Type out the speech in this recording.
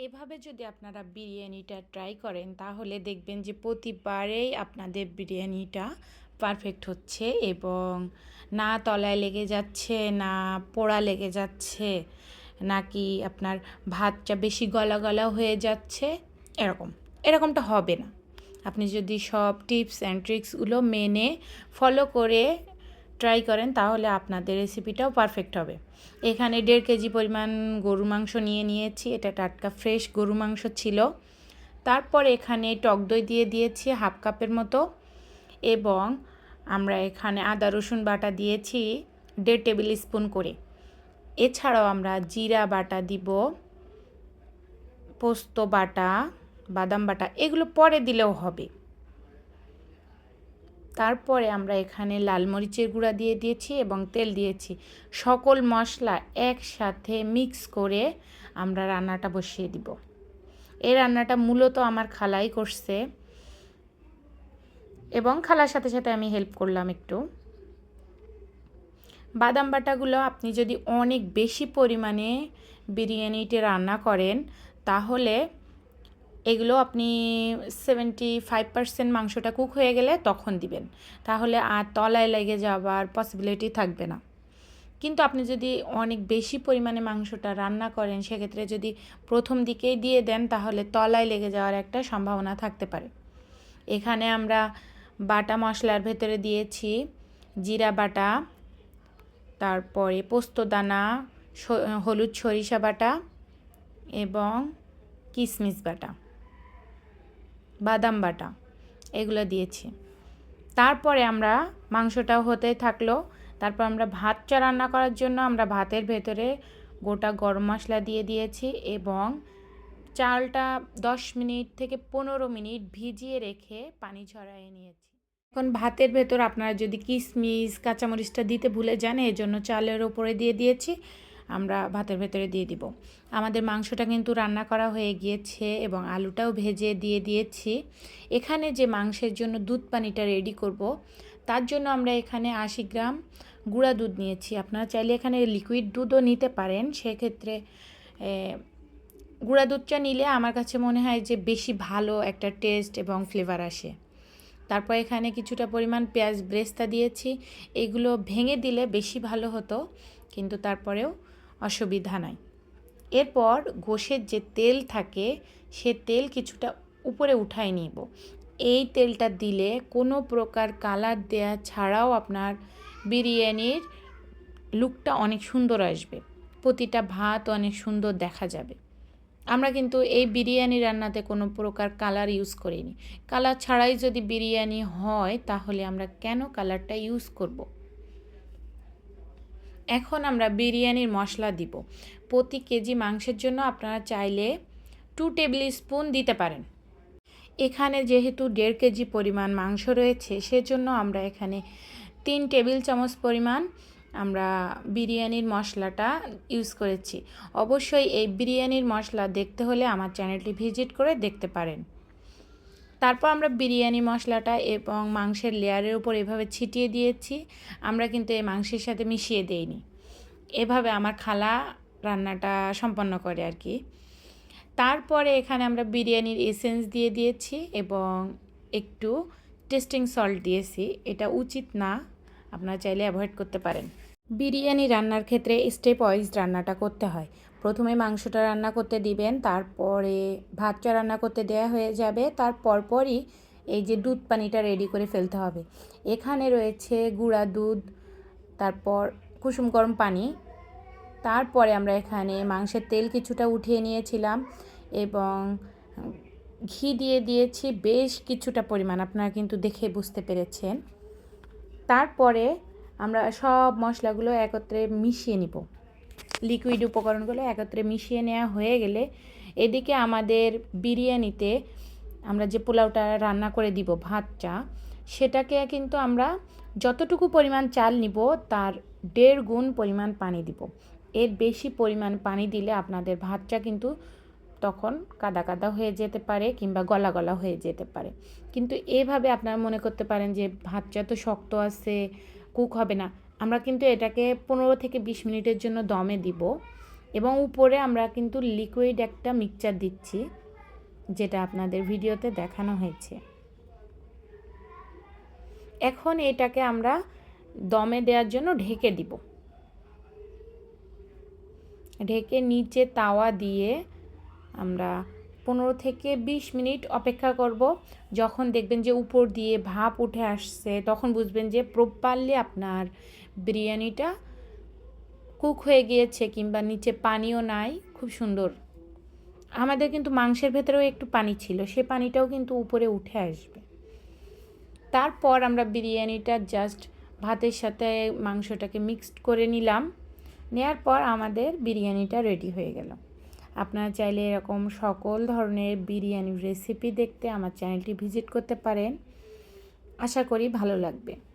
এভাবে যদি আপনারা বিরিয়ানিটা ট্রাই করেন, তাহলে দেখবেন যে প্রতিবারেই আপনাদের বিরিয়ানিটা পারফেক্ট হচ্ছে এবং না তলায় লেগে যাচ্ছে, না পোড়া লেগে যাচ্ছে, নাকি আপনার ভাতটা বেশি গলা গলা হয়ে যাচ্ছে, এরকম। এরকমটা হবে না। আপনি যদি সব টিপস অ্যান্ড ট্রিক্সগুলো মেনে ফলো করে ট্রাই করেন, তাহলে আপনাদের রেসিপিটাও পারফেক্ট হবে। এখানে দেড় কেজি পরিমাণ গরু মাংস নিয়ে নিয়েছি, এটা টাটকা ফ্রেশ গরু মাংস ছিল। তারপর এখানে টক দই দিয়ে দিয়েছি হাফ কাপের মতো এবং আমরা এখানে আদা, রসুন বাটা দিয়েছি দেড় টেবিল স্পুন করে। এছাড়াও আমরা জিরা বাটা দিব, পোস্ত বাটা, বাদাম বাটা, এগুলো পরে দিলেও হবে। তারপরে আমরা এখানে লাল মরিচের গুঁড়া দিয়ে দিয়েছি এবং তেল দিয়েছি। সকল মশলা একসাথে মিক্স করে আমরা রান্নাটা বসিয়ে দিব। এই রান্নাটা মূলত আমার খালাই করছে। এবং খালার সাথে সাথে আমি হেল্প করলাম একটু। বাদাম বাটাগুলো আপনি যদি অনেক বেশি পরিমাণে বিরিয়ানিতে রান্না করেন, তাহলে এগুলো আপনি সেভেন্টি ফাইভ পার্সেন্ট মাংসটা কুক হয়ে গেলে তখন দিবেন। তাহলে আর তলায় লেগে যাওয়ার পসিবিলিটি থাকবে না। কিন্তু আপনি যদি অনেক বেশি পরিমাণে মাংসটা রান্না করেন, সেক্ষেত্রে যদি প্রথম দিকেই দিয়ে দেন, তাহলে তলায় লেগে যাওয়ার একটা সম্ভাবনা থাকতে পারে। এখানে আমরা বাটা মশলার ভেতরে দিয়েছি জিরা বাটা, তারপরে পোস্ত পোস্তদানা হলুদ সরিষা বাটা এবং কিশমিশ বাটা। বাদাম বাটা, এগুলো দিয়েছি। তারপরে আমরা মাংসটাও হতে থাকল। তারপর আমরা ভাতটা রান্না করার জন্য আমরা ভাতের ভেতরে গোটা গরম মশলা দিয়ে দিয়েছি এবং চালটা দশ মিনিট থেকে পনেরো মিনিট ভিজিয়ে রেখে পানি ঝরাইয়ে নিয়েছি। এখন ভাতের ভেতর আপনারা যদি কিশমিশ কাঁচামরিচটা দিতে ভুলে যান এই জন্য চালের ওপরে দিয়ে দিয়েছি। আমরা ভাতের ভেতরে দিয়ে দিব। আমাদের মাংসটা কিন্তু রান্না করা হয়ে গিয়েছে এবং আলুটাও ভেজে দিয়ে দিয়েছি। এখানে যে মাংসের জন্য দুধ পানিটা রেডি করব, তার জন্য আমরা এখানে আশি গ্রাম গুঁড়া দুধ নিয়েছি। আপনারা চাইলে এখানে লিকুইড দুধও নিতে পারেন, সেক্ষেত্রে গুঁড়া দুধটা নিলে আমার কাছে মনে হয় যে বেশি ভালো একটা টেস্ট এবং ফ্লেভার আসে। তারপর এখানে কিছুটা পরিমাণ পেঁয়াজ ব্রেস্তা দিয়েছি। এগুলো ভেঙে দিলে বেশি ভালো হতো, কিন্তু তারপরেও অসুবিধা নাই। এরপর গোশের যে তেল থাকে, সে তেল কিছুটা উপরে উঠাই নিব। এই তেলটা দিলে কোনো প্রকার কালার দেয়া ছাড়াও আপনার বিরিয়ানির লুকটা অনেক সুন্দর আসবে। প্রতিটা ভাত অনেক সুন্দর দেখা যাবে। আমরা কিন্তু এই বিরিয়ানি রান্নাতে কোনো প্রকার কালার ইউজ করিনি। কালার ছাড়াই যদি বিরিয়ানি হয়, তাহলে আমরা কেন কালারটা ইউজ করব। এখন আমরা বিরিয়ানির মশলা দিব। প্রতি কেজি মাংসের জন্য আপনারা চাইলে টু টেবিল স্পুন দিতে পারেন। এখানে যেহেতু দেড় কেজি পরিমাণ মাংস রয়েছে, সেজন্য আমরা এখানে তিন টেবিল চামচ পরিমাণ আমরা বিরিয়ানির মশলাটা ইউজ করেছি। অবশ্যই এই বিরিয়ানির মশলা দেখতে হলে আমার চ্যানেলটি ভিজিট করে দেখতে পারেন। তারপর আমরা বিরিয়ানি মশলাটা এবং মাংসের লেয়ারের উপর এভাবে ছিটিয়ে দিয়েছি। আমরা কিন্তু এই মাংসের সাথে মিশিয়ে দেইনি। এভাবে আমার খালা রান্নাটা সম্পন্ন করে আর কি। তারপরে এখানে আমরা বিরিয়ানির এসেন্স দিয়ে দিয়েছি এবং একটু টেস্টিং সল্ট দিয়েছি। এটা উচিত না, আপনারা চাইলে অ্যাভয়েড করতে পারেন। বিরিয়ানি রান্নার ক্ষেত্রে স্টেপ ওয়াইজ রান্নাটা করতে হয়। প্রথমে মাংসটা রান্না করতে দিবেন, তারপরে ভাতটা রান্না করতে দেয়া হয়ে যাবে, তার পরপরই এই যে দুধ পানিটা রেডি করে ফেলতে হবে। এখানে রয়েছে গুঁড়া দুধ, তারপর কুসুম গরম পানি, তারপরে আমরা এখানে মাংসের তেল কিছুটা উঠিয়ে নিয়েছিলাম এবং ঘি দিয়ে দিয়েছি, বেশ কিছুটা পরিমাণ, আপনারা কিন্তু দেখে বুঝতে পেরেছেন। তারপরে আমরা সব মশলাগুলো একত্রে মিশিয়ে নিব। লিকুইড উপকরণগুলো একত্রে মিশিয়ে নেওয়া হয়ে গেলে এদিকে আমাদের বিরিয়ানিতে আমরা যে পোলাওটা রান্না করে দিব ভাতটা, সেটাকে কিন্তু আমরা যতটুকু পরিমাণ চাল নিব তার দেড় গুণ পরিমাণ পানি দিব। এর বেশি পরিমাণ পানি দিলে আপনাদের ভাতটা কিন্তু তখন কাদা কাদা হয়ে যেতে পারে কিংবা গলা গলা হয়ে যেতে পারে। কিন্তু এভাবে আপনারা মনে করতে পারেন যে ভাতটা তো শক্ত আছে কুক হবে না। আমরা কিন্তু এটাকে পনেরো থেকে বিশ মিনিটের জন্য দমে দিব এবং উপরে আমরা কিন্তু লিকুইড একটা মিক্সচার দিচ্ছি, যেটা আপনাদের ভিডিওতে দেখানো হয়েছে। এখন এটাকে আমরা দমে দেওয়ার জন্য ঢেকে দিব। ঢেকে নিচে তাওয়া দিয়ে আমরা পনেরো থেকে বিশ মিনিট অপেক্ষা করব। যখন দেখবেন যে উপর দিয়ে ভাপ উঠে আসছে, তখন বুঝবেন যে প্রপারলি আপনার বিরিয়ানিটা কুক হয়ে গিয়েছে কিংবা নিচে পানিও নাই, খুব সুন্দর। আমাদের কিন্তু মাংসের ভেতরেও একটু পানি ছিল, সে পানিটাও কিন্তু উপরে উঠে আসবে। তারপর আমরা বিরিয়ানিটা জাস্ট ভাতের সাথে মাংসটাকে মিক্সড করে নিলাম। নেয়ার পর আমাদের বিরিয়ানিটা রেডি হয়ে গেল। আপনারা চাইলে এরকম সকল ধরনের বিরিয়ানির রেসিপি দেখতে আমার চ্যানেলটি ভিজিট করতে পারেন। আশা করি ভালো লাগবে।